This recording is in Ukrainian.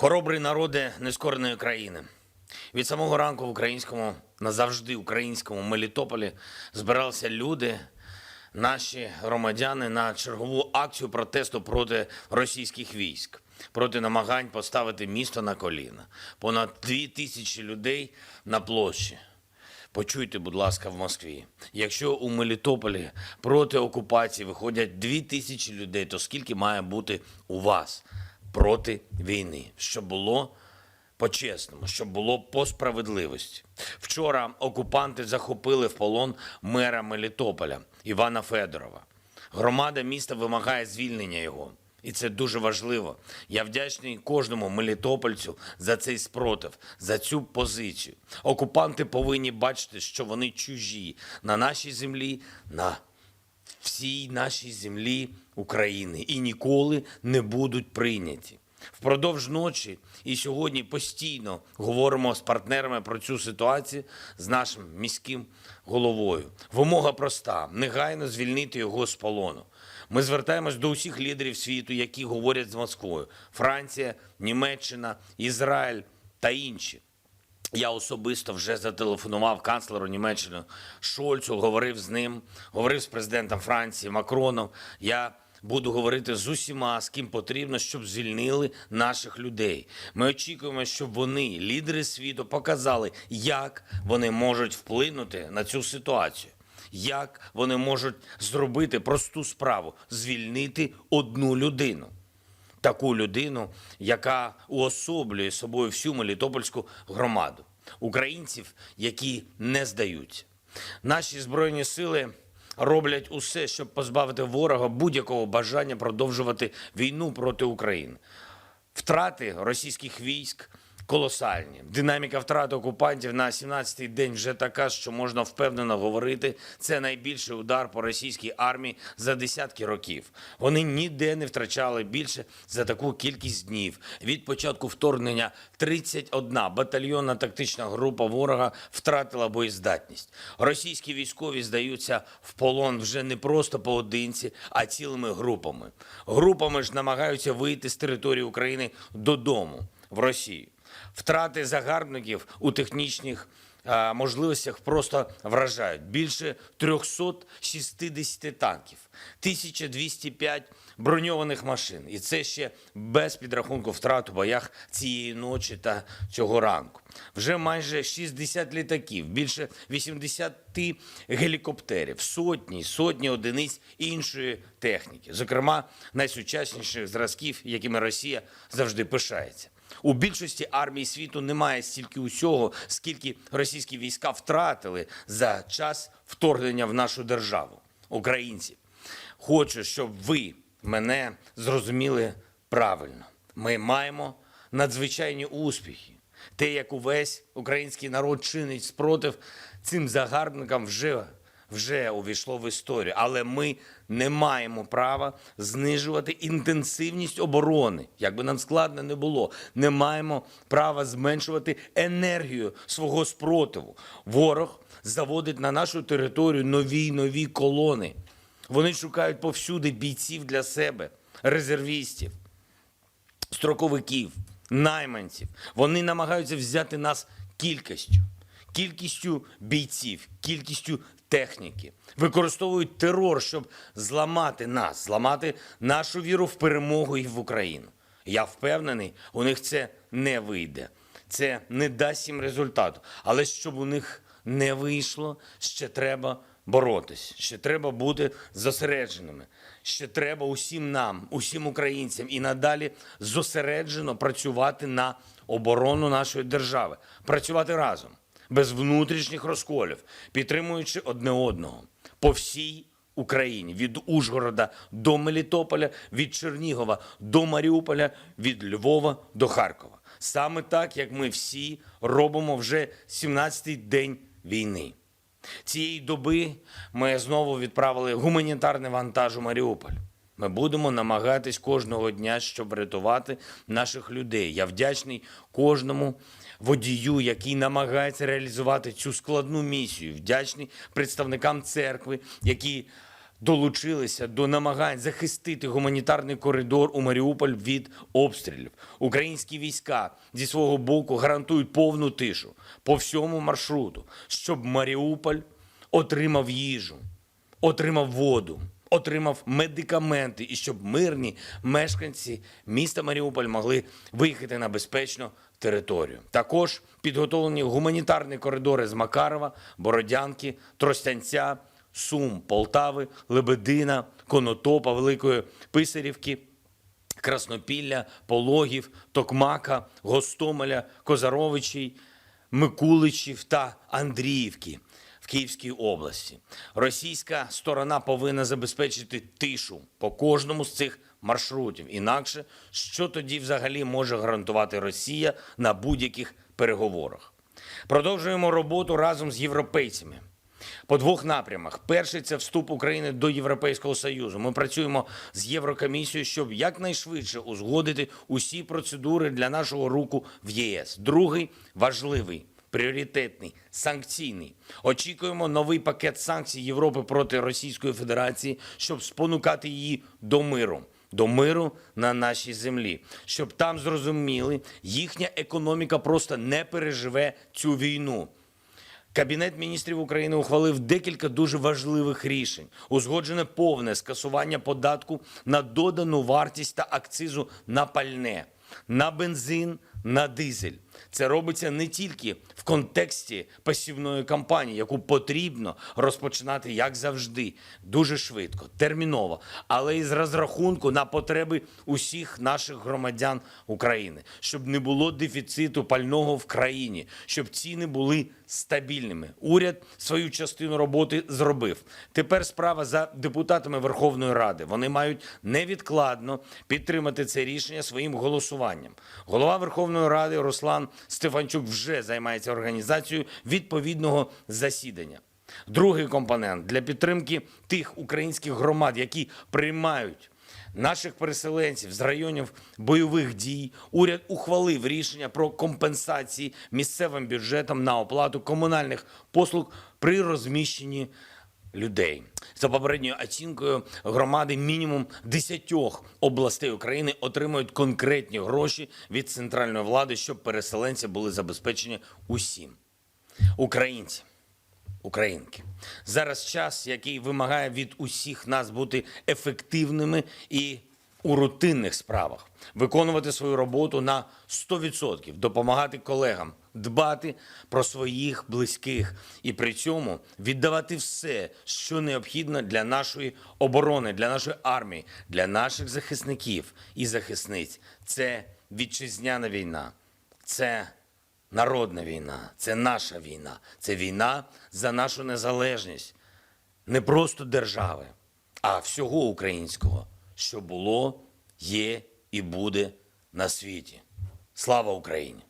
Хоробрий народи нескореної країни. Від самого ранку в українському, назавжди українському Мелітополі збиралися люди, наші громадяни на чергову акцію протесту проти російських військ, проти намагань поставити місто на коліна. Понад дві тисячі людей на площі. Почуйте, будь ласка, в Москві. Якщо у Мелітополі проти окупації виходять дві тисячі людей, то скільки має бути у вас проти війни? Щоб було по-чесному, щоб було по справедливості. Вчора окупанти захопили в полон мера Мелітополя Івана Федорова. Громада міста вимагає звільнення його. І це дуже важливо. Я вдячний кожному мелітопольцю за цей спротив, за цю позицію. Окупанти повинні бачити, що вони чужі на нашій землі, на всій нашій землі України і ніколи не будуть прийняті. Впродовж ночі і сьогодні постійно говоримо з партнерами про цю ситуацію з нашим міським головою. Вимога проста: негайно звільнити його з полону. Ми звертаємось до усіх лідерів світу, які говорять з Москвою: Франція, Німеччина, Ізраїль та інші. Я особисто вже зателефонував канцлеру Німеччини Шольцу, говорив з ним, говорив з президентом Франції Макроном. Я буду говорити з усіма, з ким потрібно, щоб звільнили наших людей. Ми очікуємо, щоб вони, лідери світу, показали, як вони можуть вплинути на цю ситуацію. Як вони можуть зробити просту справу звільнити одну людину таку людину, яка уособлює собою всю Мелітопольську громаду, українців, які не здаються. Наші збройні сили роблять усе, щоб позбавити ворога будь-якого бажання продовжувати війну проти України. Втрати російських військ колосальні. Динаміка втрат окупантів на 17-й день вже така, що можна впевнено говорити, це найбільший удар по російській армії за десятки років. Вони ніде не втрачали більше за таку кількість днів. Від початку вторгнення 31 батальйонна тактична група ворога втратила боєздатність. Російські військові здаються в полон вже не просто поодинці, а цілими групами. Групами ж намагаються вийти з території України додому в Росію. Втрати загарбників у технічних можливостях просто вражають. Більше 360 танків, 1205 броньованих машин. І це ще без підрахунку втрат у боях цієї ночі та цього ранку. Вже майже 60 літаків, більше 80 гелікоптерів, сотні, сотні одиниць іншої техніки, зокрема найсучасніших зразків, якими Росія завжди пишається. У більшості армій світу немає стільки усього, скільки російські війська втратили за час вторгнення в нашу державу. Українці, хочу, щоб ви мене зрозуміли правильно. Ми маємо надзвичайні успіхи. Те, як увесь український народ чинить спротив цим загарбникам, вже вже увійшло в історію, але ми не маємо права знижувати інтенсивність оборони, як би нам складно не було. Не маємо права зменшувати енергію свого спротиву. Ворог заводить на нашу територію нові нові колони. Вони шукають повсюди бійців для себе, резервістів, строковиків, найманців. Вони намагаються взяти нас кількістю, кількістю бійців, кількістю техніки, використовують терор, щоб зламати нас, зламати нашу віру в перемогу і в Україну. Я впевнений, у них це не вийде. Це не дасть їм результату. Але щоб у них не вийшло, ще треба боротись, ще треба бути зосередженими. Ще треба усім нам, усім українцям і надалі зосереджено працювати на оборону нашої держави, працювати разом, без внутрішніх розколів, підтримуючи одне одного по всій Україні від Ужгорода до Мелітополя, від Чернігова до Маріуполя, від Львова до Харкова. Саме так, як ми всі робимо вже 17-й день війни. Цієї доби ми знову відправили гуманітарний вантаж у Маріуполь. Ми будемо намагатись кожного дня, щоб врятувати наших людей. Я вдячний кожному водію, який намагається реалізувати цю складну місію. Вдячний представникам церкви, які долучилися до намагань захистити гуманітарний коридор у Маріуполь від обстрілів. Українські війська зі свого боку гарантують повну тишу по всьому маршруту, щоб Маріуполь отримав їжу, отримав воду, отримав медикаменти, і щоб мирні мешканці міста Маріуполь могли виїхати на безпечну територію. Також підготовлені гуманітарні коридори з Макарова, Бородянки, Тростянця, Сум, Полтави, Лебедина, Конотопа, Великої Писарівки. Краснопілля, Пологів, Токмака, Гостомеля, Козаровичей, Микуличів та Андріївки Київській області. Російська сторона повинна забезпечити тишу по кожному з цих маршрутів. Інакше, що тоді взагалі може гарантувати Росія на будь-яких переговорах? Продовжуємо роботу разом з європейцями. По двох напрямах. Перший це вступ України до Європейського Союзу. Ми працюємо з Єврокомісією, щоб якнайшвидше узгодити усі процедури для нашого руку в ЄС. Другий важливий. Пріоритетний, санкційний. Очікуємо новий пакет санкцій Європи проти Російської Федерації, щоб спонукати її до миру, до миру на нашій землі, щоб там зрозуміли, їхня економіка просто не переживе цю війну. Кабінет міністрів України ухвалив декілька дуже важливих рішень. Узгоджене повне скасування податку на додану вартість та акцизу на пальне, на бензин, на дизель. Це робиться не тільки в контексті пасівної кампанії, яку потрібно розпочинати, як завжди, дуже швидко, терміново, але і з розрахунку на потреби усіх наших громадян України, щоб не було дефіциту пального в країні, щоб ціни були стабільними. Уряд свою частину роботи зробив. Тепер справа за депутатами Верховної Ради. Вони мають невідкладно підтримати це рішення своїм голосуванням. Голова Верховної Ради Руслан Стефанчук вже займається організацією відповідного засідання. Другий компонент для підтримки тих українських громад, які приймають наших переселенців з районів бойових дій, уряд ухвалив рішення про компенсації місцевим бюджетам на оплату комунальних послуг при розміщенні людей. За попередньою оцінкою громади мінімум 10 областей України отримують конкретні гроші від центральної влади, щоб переселенці були забезпечені усім. Українці, українки. Зараз час, який вимагає від усіх нас бути ефективними і у рутинних справах, виконувати свою роботу на 100%, допомагати колегам, дбати про своїх близьких. І при цьому віддавати все, що необхідно для нашої оборони, для нашої армії, для наших захисників і захисниць. Це вітчизняна війна, це народна війна, це наша війна, це війна за нашу незалежність. Не просто держави, а всього українського, що було, є і буде на світі. Слава Україні!